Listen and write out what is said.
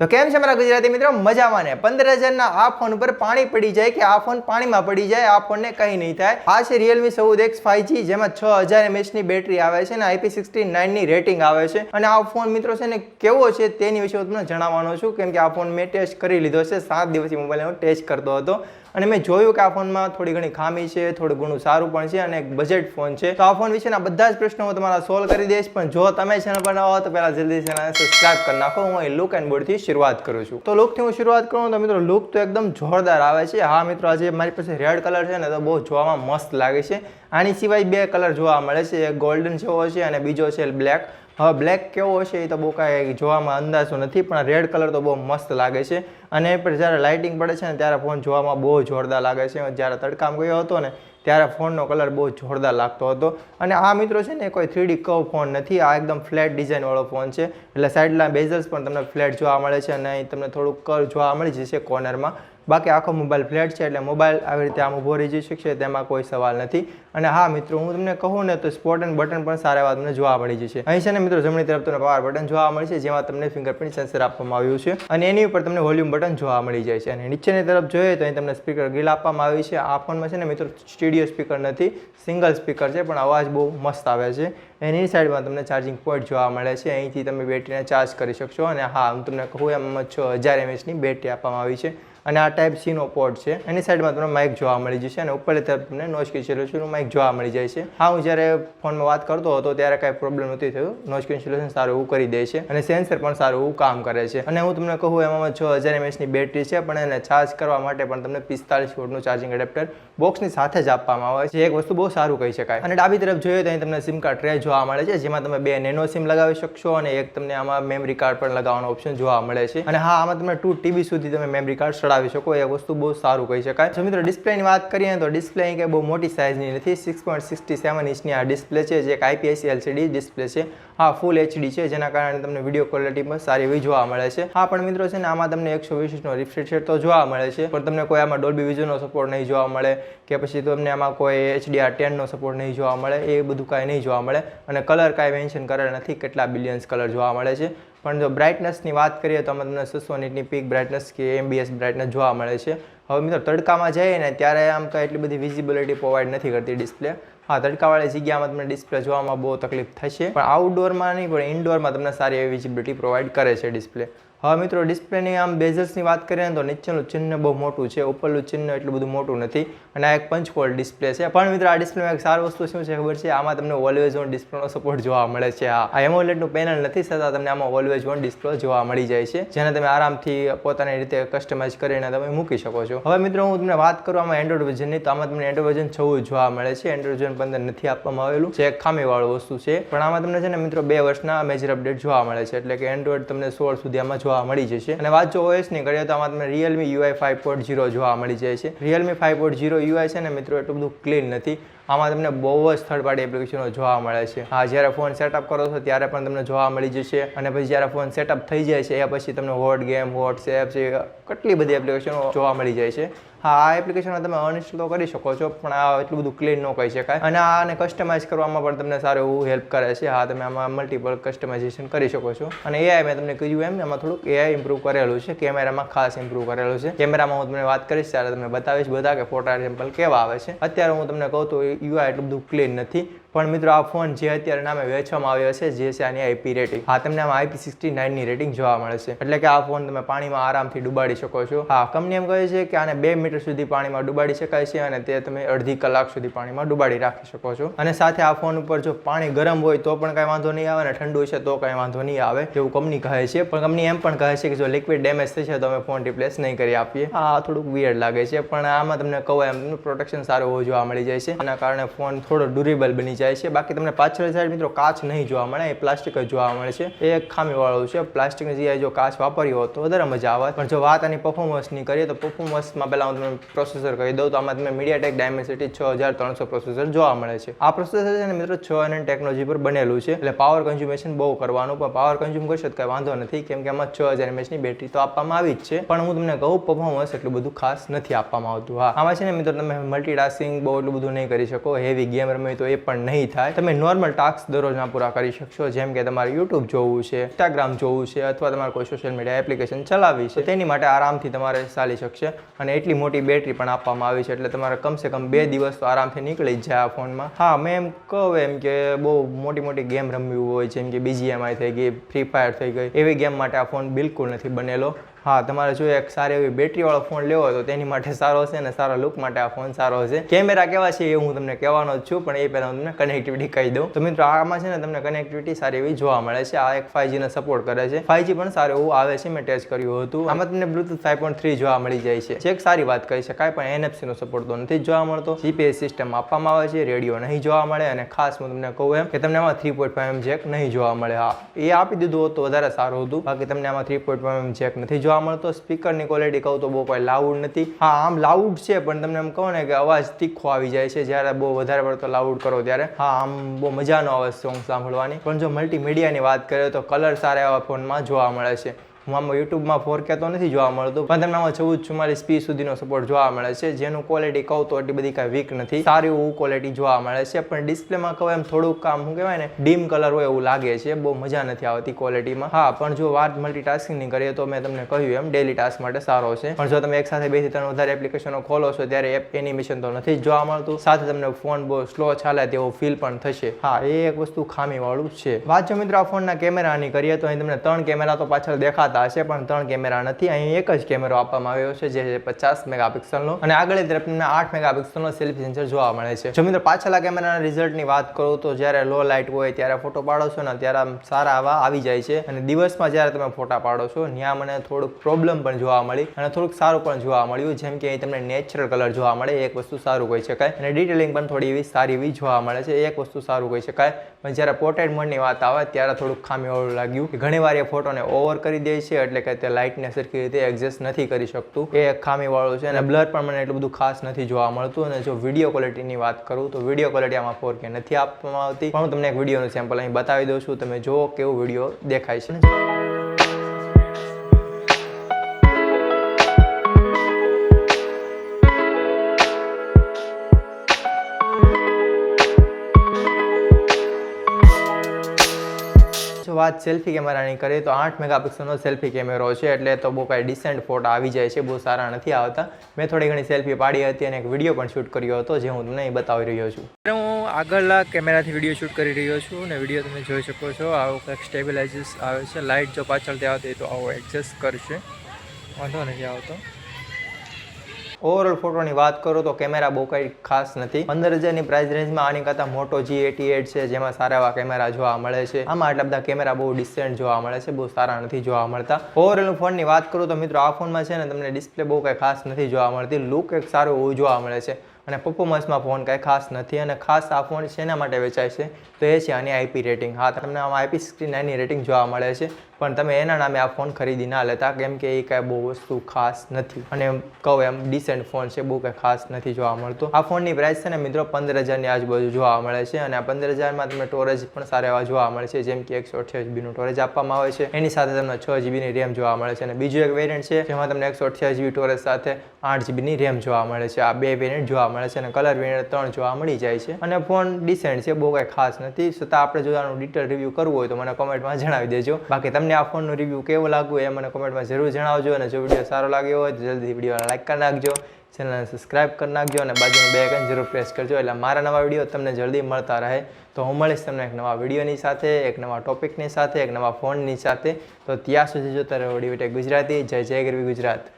તો કેમ છે મારા ગુજરાતી મિત્રો? મજામાં ને? પંદર હજારના આ ફોન ઉપર પાણી પડી જાય કે આ ફોન પાણીમાં પડી જાય, આ ફોનને કંઈ નહીં થાય. આ છે રિયલમી ચૌદ એક્સ ફાઈવ જેમાં છ હજાર એમએચની બેટરી આવે છે અને આઈપી સિક્સટી નાઇનની રેટિંગ આવે છે. અને આ ફોન મિત્રો છે ને, કેવો છે તેની વિશે હું તમને જણાવવાનો છું. કેમ કે આ ફોન મેં ટેસ્ટ કરી લીધો છે, સાત દિવસથી હું ટેસ્ટ કરતો હતો. અને મેં જોયું કે આ ફોનમાં થોડી ઘણી ખામી છે, થોડું ઘણું સારું પણ છે અને એક બજેટ ફોન છે. તો આ ફોન વિશેના બધા જ પ્રશ્નો હું તમારા સોલ્વ કરી દઈશ, પણ જો તમે ચેનલ પર નવા હો, તો પહેલા જલ્દી ચેનલને સબસ્ક્રાઇબ કરી નાખો. હું અહીં લુક એન્ડ બોર્ડથી શરૂઆત કરું છું. તો લુકથી હું શરૂઆત કરું તો મિત્રો લુક તો એકદમ જોરદાર આવે છે. હા મિત્રો, આજે મારી પાસે રેડ કલર છે ને તો બહુ જોવામાં મસ્ત લાગે છે. આની સિવાય બે કલર જોવા મળે છે. એક ગોલ્ડન જેવો છે અને બીજો છે બ્લેક હવે બ્લેક કેવો હશે એ તો બહુ કાંઈ જોવામાં અંદાજો નથી, પણ રેડ કલર તો બહુ મસ્ત લાગે છે. અને એ પર જ્યારે લાઇટિંગ પડે છે ને ત્યારે ફોન જોવામાં બહુ જોરદાર લાગે છે. જ્યારે તડકામાં ગયો હતો ને, ત્યારે ફોનનો કલર બહુ જોરદાર લાગતો હતો. અને આ મિત્રો છે ને કોઈ થ્રીડી કવ ફોન નથી. આ એકદમ ફ્લેટ ડિઝાઇનવાળો ફોન છે. એટલે સાઈડના બેઝલ્સ પણ તમને ફ્લેટ જોવા મળે છે અને અહીં તમને થોડુંક કર જોવા મળી જશે કોર્નરમાં બાકી આખો મોબાઈલ ફ્લેટ છે એટલે મોબાઈલ આવી રીતે આમ ઊભો રહી જઈ તેમાં કોઈ સવાલ નથી. અને હા, મિત્રો, હું તમને કહું ને તો સ્પોટ એન્ડ બટન પણ સારા એવા તમને જોવા મળી જશે. અહીં છે ને મિત્રો, જમણી તરફ તમને પાવર બટન જોવા મળે છે જેમાં તમને ફિંગરપ્રિન્ટ સેન્સર આપવામાં આવ્યું છે. અને એની ઉપર તમને વોલ્યુમ બટન જોવા મળી જાય છે. અને નીચેની તરફ જોઈએ તો અહીં તમને સ્પીકર ગ્રીલ આપવામાં આવી છે. આ ફોનમાં છે ને મિત્રો સ્ટુડિયો સ્પીકર નથી સિંગલ સ્પીકર છે, પણ અવાજ બહુ મસ્ત આવે છે. એની સાઈડમાં તમને ચાર્જિંગ પોઈન્ટ જોવા મળે છે. અહીંથી તમે બેટરીને ચાર્જ કરી શકશો. અને હા, હું તમને કહું એમ છ, હજાર એમએચની બેટરી આપવામાં આવી છે. અને આ ટાઈપ સીનો પોર્ટ છે. એની સાઈડમાં તમને માઇક જોવા મળી જશે અને ઉપર તમને નોઇઝ કેન્સલેશનનું માઇક જોવા મળી જાય છે. હા, હું જ્યારે ફોનમાં વાત કરતો હતો ત્યારે કાંઈ પ્રોબ્લેમ નથી થયું. નોઇઝ કેન્સલેશન સારું એવું કરી દે છે અને સેન્સર પણ સારું એવું કામ કરે છે. અને હું તમને કહું, એમાં છ હજાર એમએચની બેટરી છે, પણ એને ચાર્જ કરવા માટે પણ તમને પિસ્તાલીસ વોટનું ચાર્જિંગ એડેપ્ટર બોક્સની સાથે જ આપવામાં આવે છે. એક વસ્તુ બહુ સારું કહી શકાય. અને ડાબી તરફ જોઈએ તો અહીં તમને સિમ કાર્ડ ટ્રે જોવા મળે છે, જેમાં તમે બે નેનો સિમ લગાવી શકશો અને એક તમને આમાં મેમરી કાર્ડ પણ લગાવવાનો ઓપ્શન જોવા મળે છે. અને હા, આમાં તમે ટુ ટીબી સુધી તમે મેમરી કાર્ડ ચડાવી શકો, એ વસ્તુ બહુ સારું કહી શકાય. જો મિત્રો, ડિસ્પ્લેની વાત કરીએ તો ડિસ્પ્લે કંઈ બહુ મોટી સાઇઝની નથી. સિક્સ પોઈન્ટ સિક્સટી સેવન ઇંચની આ ડિસ્પ્લે છે, જે એક આઈપીએસસી એલસીડી ડિસ્પ્લે છે. હા ફૂલ એચડી છે, જેના કારણે તમને વીડિયો ક્વોલિટી પણ સારી એવી જોવા મળે છે. હા, પણ મિત્રો છે ને, આમાં તમને એકસો વીસનો રિફ્રેશ રેટ તો જોવા મળે છે. પણ તમને કોઈ આમાં ડોલ્બી વિઝનનો સપોર્ટ નહીં જોવા મળે, કે પછી તમને આમાં કોઈ એચડીઆર ટેનનો સપોર્ટ નહીં જોવા મળે, એ બધું કાંઈ નહીં જોવા મળે. અને કલર કાંઈ મેન્શન કરેલ નથી, કેટલા બિલિયન્સ કલર જોવા મળે છે. પણ જો બ્રાઇટનેસની વાત કરીએ તો અમે તમને સુસો નીટની પીક બ્રાઇટનેસ કે એમબીએસ બ્રાઇટનેસ જોવા મળે છે. હવે મિત્રો, તડકામાં જઈએ ને ત્યારે આમ તો એટલી બધી વિઝિબિલિટી પ્રોવાઈડ નથી કરતી ડિસ્પ્લે હા, તડકાવાળી જગ્યામાં તમને ડિસ્પ્લે જોવામાં બહુ તકલીફ થશે. પણ આઉટડોરમાં નહીં, પણ ઇન્ડોરમાં તમને સારી એવી વિઝિબિલિટી પ્રોવાઈડ કરે છે ડિસ્પ્લે હવે મિત્રો, ડિસ્પ્લેની આમ બેઝલ્સની વાત કરીએ તો નીચેનું ચિહ્ન બહુ મોટું છે, ઉપરનું ચિહ્ન એટલું બધું મોટું નથી અને આ એક પંચકોલ ડિસ્પ્લે છે. પણ મિત્રો, આ ડિસ્પ્લેમાં એક સારી વસ્તુ શું છે ખબર છે? આમાં તમને ઓલવેઝ ઓન ડિસ્પ્લેનો સપોર્ટ જોવા મળે છે. આ એમોલેટનું પેનલ નથી છતાં તમને આમાં ઓલવેઝ ઓન ડિસ્પ્લે જોવા મળી જાય છે, જેને તમે આરામથી પોતાની રીતે કસ્ટમાઇઝ કરીને તમે મૂકી શકો છો. હવે મિત્રો, હું તમને વાત કરું આમાં એન્ડ્રોઇડ વર્ઝનની તો આમાં તમને એન્ડ્રોઇડ વર્ઝન છવું જોવા મળે છે. એન્ડ્રોઇડ વર્ઝન પંદર નથી આપવામાં આવેલું. જે એક ખામીવાળું વસ્તુ છે. પણ આમાં તમને છે ને મિત્રો, બે વર્ષના મેજર અપડેટ જોવા મળે છે. એટલે કે એન્ડ્રોઇડ તમને સોળ સુધી આમાં જોવા મળી જશે. અને વાત જો ઓએસની કરીએ તો આમાં તમને Realme UI five point zero જોવા મળી જાય છે. Realme five point zero UI છે ને મિત્રો, એટલું બધું ક્લીન નથી. આમાં તમને બહુ જ થર્ડ પાર્ટી એપ્લિકેશનો જોવા મળે છે. હા, જ્યારે ફોન સેટઅપ કરો છો ત્યારે પણ તમને જોવા મળી જશે. અને પછી જ્યારે ફોન સેટઅપ થઈ જાય છે એ પછી તમને હોટ ગેમ વોટ્સએપ છે, કેટલી બધી એપ્લિકેશનો જોવા મળી જાય છે. હા, આ એપ્લિકેશનમાં તમે અનઇન્સ્ટોલ કરી શકો છો, પણ આ એટલું બધું ક્લીન ન કહી શકાય. અને આને કસ્ટમાઇઝ કરવામાં પણ તમને સારું એવું હેલ્પ કરે છે. હા, તમે આમાં મલ્ટિપલ કસ્ટમાઇઝેશન કરી શકો છો. અને એઆઈ મેં તમને કહ્યું એમ, એમાં થોડુંક એઆઈ ઇમ્પ્રૂવ કરેલું છે, કેમેરામાં ખાસ ઇમ્પ્રૂવ કરેલું છે. કેમેરામાં હું તમને વાત કરીશ, ત્યારે તમને બતાવીશ બધા કે ફોટા સેમ્પલ કેવા આવે છે. અત્યારે હું તમને કહું તો યુઆઈ એટલું બધું ક્લીન નથી. પણ મિત્રો, આ ફોન જે અત્યારે નામે વેચવામાં આવ્યો છે, જે છે આની આઈપી રેટિંગ હા, તમને આમાં આઈપી સિક્સટી નાઇનની રેટિંગ જોવા મળે છે. એટલે કે આ ફોન તમે પાણીમાં આરામથી ડુબાડી શકો છો. હા, કંપની એમ કહે છે કે આને બે મીટર સુધી પાણીમાં ડુબાડી શકાય છે અને તે તમે અડધી કલાક સુધી પાણીમાં ડુબાડી રાખી શકો છો. અને સાથે આ ફોન ઉપર જો પાણી ગરમ હોય તો પણ કાંઈ વાંધો નહીં આવે અને ઠંડુ છે તો કાંઈ વાંધો નહીં આવે, એવું કંપની કહે છે. પણ કંપની એમ પણ કહે છે કે જો લિક્વિડ ડેમેજ થશે તો અમે ફોન રિપ્લેસ નહીં કરી આપીએ. આ થોડુંક વિયર્ડ લાગે છે, પણ આમાં તમને કહું એમ પ્રોટેક્શન સારું હોવું જોવા મળી જાય છે. એના કારણે ફોન થોડો ડ્યુરેબલ બની જાય છે. બાકી તમને પાછળ સાઈડ મિત્રો કાચ નહીં જોવા મળે, એ પ્લાસ્ટિક જ જોવા મળે છે. એ એક ખામીવાળું છે. પ્લાસ્ટિકની જગ્યાએ જો કાચ વાપર્યો હોત તો વધારે મજા આવે. પણ જો વાત આની પરફોર્મન્સની કરીએ તો પરફોર્મન્સમાં પહેલાં હું તમને પ્રોસેસર કહી દઉં તો આમાં તમે મીડિયાટેક ડાયમેન્સિટી છ હજાર ત્રણસો પ્રોસેસર જોવા મળે છે. આ પ્રોસેસર છે ને મિત્રો છ એન ટેકનોલોજી પર બનેલું છે. એટલે પાવર કન્ઝ્યુમેશન બહુ કરવાનું, પણ પાવર કન્ઝ્યુમ કરશે તો કાંઈ વાંધો નથી, કેમ કે આમાં છ હજાર એમએચની બેટરી તો આપવામાં આવી જ છે. પણ હું તમને કહું પરફોર્મન્સ એટલું બધું ખાસ નથી આપવામાં આવતું. હા. આમાં છે ને મિત્રો તમે મલ્ટીટાસ્કિંગ બહુ એટલું બધું નહીં કરી શકો. હેવી ગેમ રમવી તો એ પણ નહીં થાય. તમે નોર્મલ ટાસ્ક દરરોજના પૂરા કરી શકશો. જેમ કે તમારે યુટ્યુબ જોવું છે ઇન્સ્ટાગ્રામ જોવું છે, અથવા તમારે કોઈ સોશિયલ મીડિયા એપ્લિકેશન ચલાવવી છે, તેની માટે આરામથી તમારે ચાલી શકશે અને એટલી મોટી બેટરી પણ આપવામાં આવી છે. એટલે તમારે કમસે કમ બે દિવસ તો આરામથી નીકળી જ જાય આ ફોનમાં. હા, મેં એમ કહું એમ કે બહુ મોટી મોટી ગેમ રમવી હોય, જેમ કે બીજીએમઆઈ થઈ ગઈ ફ્રી ફાયર થઈ ગઈ, એવી ગેમ માટે આ ફોન બિલકુલ નથી બનેલો. હા, તમારે જો એક સારી એવી બેટરીવાળો ફોન લેવો તો તેની માટે સારો હશે અને સારા લુક માટે આ ફોન સારો હશે. કેમેરા કેવા છે એ હું તમને કહેવાનો જ છું, પણ એ પહેલાં હું તમને કનેક્ટિવિટી કહી દઉં. તો મિત્રો, આમાં છે ને તમને કનેક્ટિવિટી સારી એવી જોવા મળે છે. આ એક ફાઈવ ને સપોર્ટ કરે છે. ફાઈવજી પણ સારું એવું આવે છે, મેં ટેસ્ટ કર્યું હતું. આમાં તમને બ્લુટૂથ ફાઈવ પોઈન્ટ થ્રી જોવા મળી જાય છે. જે એક સારી વાત કહી શકાય, પણ એનએફસીનો સપોર્ટ તો નથી જોવા મળતો. જીપીએસ સિસ્ટમ આપવામાં આવે છે રેડિયો નહીં જોવા મળે, અને ખાસ હું તમને કહું એમ કે તમને આમાં થ્રી પોઈન્ટ ફાઈવ જેક નહીં જોવા મળે. હા, એ આપી દીધું હોત તો વધારે સારું હતું. બાકી તમને આમાં થ્રી પોઈન્ટ ફાઈવ જેક નથી જોવા મળતો સ્પીકરની ક્વોલિટી કહું તો બહુ કોઈ લાઉડ નથી. હા, આમ લાઉડ છે, પણ તમને એમ કહો ને કે અવાજ તીખો આવી જાય છે, જ્યારે બહુ વધારે પડતો લાઉડ કરો ત્યારે. હા, આમ બહુ મજાનો આવે સોંગ સાંભળવાની. પણ જો મલ્ટીમીડિયાની વાત કરીએ તો કલર સારા એવા ફોનમાં જોવા મળે છે. હું આમાં યુટ્યુબમાં ફોર કે તો નથી જોવા મળતું, પણ તમને આમાં ચૌદ ચુમ્માલીસ પી સુધીનો સપોર્ટ જોવા મળે છે. જેનું ક્વોલિટી કહું તો એટલી બધી કાંઈ વીક નથી. સારી એવું ક્વોલિટી જોવા મળે છે, પણ ડિસ્પ્લેમાં કહું એમ થોડુંક કામ શું કહેવાય ને ડીમ કલર હોય એવું લાગે છે. બહુ મજા નથી આવતી ક્વોલિટીમાં હા, પણ જો વાત મલ્ટીટાસ્કિંગની કરીએ તો મેં તમને કહ્યું એમ ડેલી ટાસ્ક માટે સારો છે. પણ જો તમે એક સાથે બેથી ત્રણ વધારે એપ્લિકેશનો ખોલો છો, ત્યારે એપ એનિમેશન તો નથી જોવા મળતું. સાથે તમને ફોન બહુ સ્લો ચાલે તેવો ફીલ પણ થશે. હા, એ એક વસ્તુ ખામીવાળું છે. વાત જો મિત્રો, આ ફોનના કેમેરાની કરીએ તો અહીં તમને ત્રણ કેમેરા તો પાછળ દેખાતા હશે પણ ત્રણ કેમેરા નથી. અહીં એક જ કેમેરો આપવામાં આવ્યો છે, જે પચાસ મેગાપિક્સલનો. અને આગળ તરફ તમને આઠ મેગાપિક્સલનો સેલ્ફી સેન્સર જોવા મળે છે. જો મિત્રો પાછલા કેમેરાના રિઝલ્ટની વાત કરું તો જ્યારે લો લાઇટ હોય ત્યારે ફોટો પાડો છો ને ત્યારે સારા આવા આવી જાય છે. અને દિવસમાં જ્યારે તમે ફોટા પાડો છો ત્યાં મને થોડુંક પ્રોબ્લેમ પણ જોવા મળી અને થોડુંક સારું પણ જોવા મળ્યું. જેમ કે અહીં તમને નેચરલ કલર જોવા મળે, એક વસ્તુ સારું કહી શકાય. અને ડિટેલિંગ પણ થોડી એવી સારી એવી જોવા મળે છે, એક વસ્તુ સારું કહી શકાય. પણ જ્યારે પોર્ટ્રેટ મોડની વાત આવે, ત્યારે થોડુંક ખામીવાળું લાગ્યું કે ઘણીવાર એ ફોટોને ઓવર કરી દે છે. એટલે કે તે લાઇટને સરખી રીતે એડજસ્ટ નથી કરી શકતું. એ એક ખામીવાળું છે અને બ્લર પણ મને એટલું બધું ખાસ નથી જોવા મળતું. અને જો વીડિયો ક્વોલિટીની વાત કરું તો વીડિયો ક્વોલિટી આમાં ફોર નથી આપવામાં આવતી. પણ હું તમને એક વિડીયોનું સેમ્પલ અહીં બતાવી દઉં છું. તમે જુઓ કેવું વીડિયો દેખાય છે. વાત સેલ્ફી કેમેરાની કરીએ તો આઠ મેગાપિક્સલનો સેલ્ફી કેમેરો છે, એટલે તો બહુ કાંઈ ડિસેન્ટ ફોટા આવી જાય છે, બહુ સારા નથી આવતા. મેં થોડી ઘણી સેલ્ફી પાડી હતી અને એક વીડિયો પણ શૂટ કર્યો હતો, જે હું તમને બતાવી રહ્યો છું. હું આગળના કેમેરાથી વીડિયો શૂટ કરી રહ્યો છું અને વીડિયો તમે જોઈ શકો છો આવો કંઈક સ્ટેબિલાઇઝર્સ આવે છે લાઇટ જો પાછળથી આવતી તો આવો એડજસ્ટ કરશે. વાંધો નથી આવતો. ઓવરઓલ ફોટોની વાત કરું તો કેમેરા બહુ કંઈ ખાસ નથી. પંદર હજારની પ્રાઇસ રેન્જમાં આની કરતાં મોટો જી એટી એટ છે, જેમાં સારા એવા કેમેરા જોવા મળે છે. આમાં આટલા બધા કેમેરા બહુ ડિસેન્ટ જોવા મળે છે, બહુ સારા નથી જોવા મળતા. ઓવરઓલ ફોનની વાત કરું તો મિત્રો આ ફોનમાં છે ને તમને ડિસ્પ્લે બહુ કંઈ ખાસ નથી જોવા મળતી. લુક એક સારું એવું જોવા મળે છે. અને પર્ફોમન્સમાં ફોન કાંઈ ખાસ નથી અને ખાસ આ ફોન શેના માટે વેચાય છે? તો એ છે આની આઈપી રેટિંગ હા, તમને આમાં આઈપી સિક્સટી નાઇનની રેટિંગ જોવા મળે છે. પણ તમે એના નામે આ ફોન ખરીદી ના લેતા, કેમ કે એ કાંઈ બહુ વસ્તુ ખાસ નથી. અને કહું એમ ડિસેન્ટ ફોન છે, બહુ કાંઈ ખાસ નથી જોવા મળતું. આ ફોનની પ્રાઇસ છે ને મિત્રો પંદર હજારની આજુબાજુ જોવા મળે છે અને આ પંદર હજારમાં તમને સ્ટોરેજ પણ સારા એવા જોવા મળે છે, જેમ કે એકસો અઠ્યાસ જીબીનું સ્ટોરેજ આપવામાં આવે છે. એની સાથે તમને છ જીબીની રેમ જોવા મળે છે અને બીજું એક વેરિયન્ટ છે, જેમાં તમને એકસો અઠ્યાસ જીબી સ્ટોરેજ સાથે આઠ જીબીની રેમ જોવા મળે છે. આ બે વેરિયન્ટ જોવા મળે છે અને કલર વેરિયન્ટ ત્રણ જોવા મળી જાય છે. અને ફોન ડિસેન્ટ છે, બહુ કાંઈ ખાસ નથી. છતાં આપણે જો આનું ડિટેલ રિવ્યૂ કરવું હોય તો મને કોમેન્ટમાં જણાવી દેજો. બાકી તમને આ ફોનનું રિવ્યૂ કેવું લાગ્યું એ મને કોમેન્ટમાં જરૂર જણાવજો અને જો વીડિયો સારો લાગ્યો હોય તો જલ્દી વિડીયોને લાઈક કરી નાખજો ચેનલને સબસ્ક્રાઇબ કરી નાખજો અને બાજુનું બે આઇકન જરૂર પ્રેસ કરજો એટલે મારા નવા વીડિયો તમને જલ્દી મળતા રહે. તો હું મળીશ તમને એક નવા વિડીયોની સાથે, એક નવા ટોપિકની સાથે, એક નવા ફોનની સાથે. તો ત્યાં સુધી જોતા રહો ડીવીટેક ગુજરાતી, જય જય ગરવી ગુજરાત.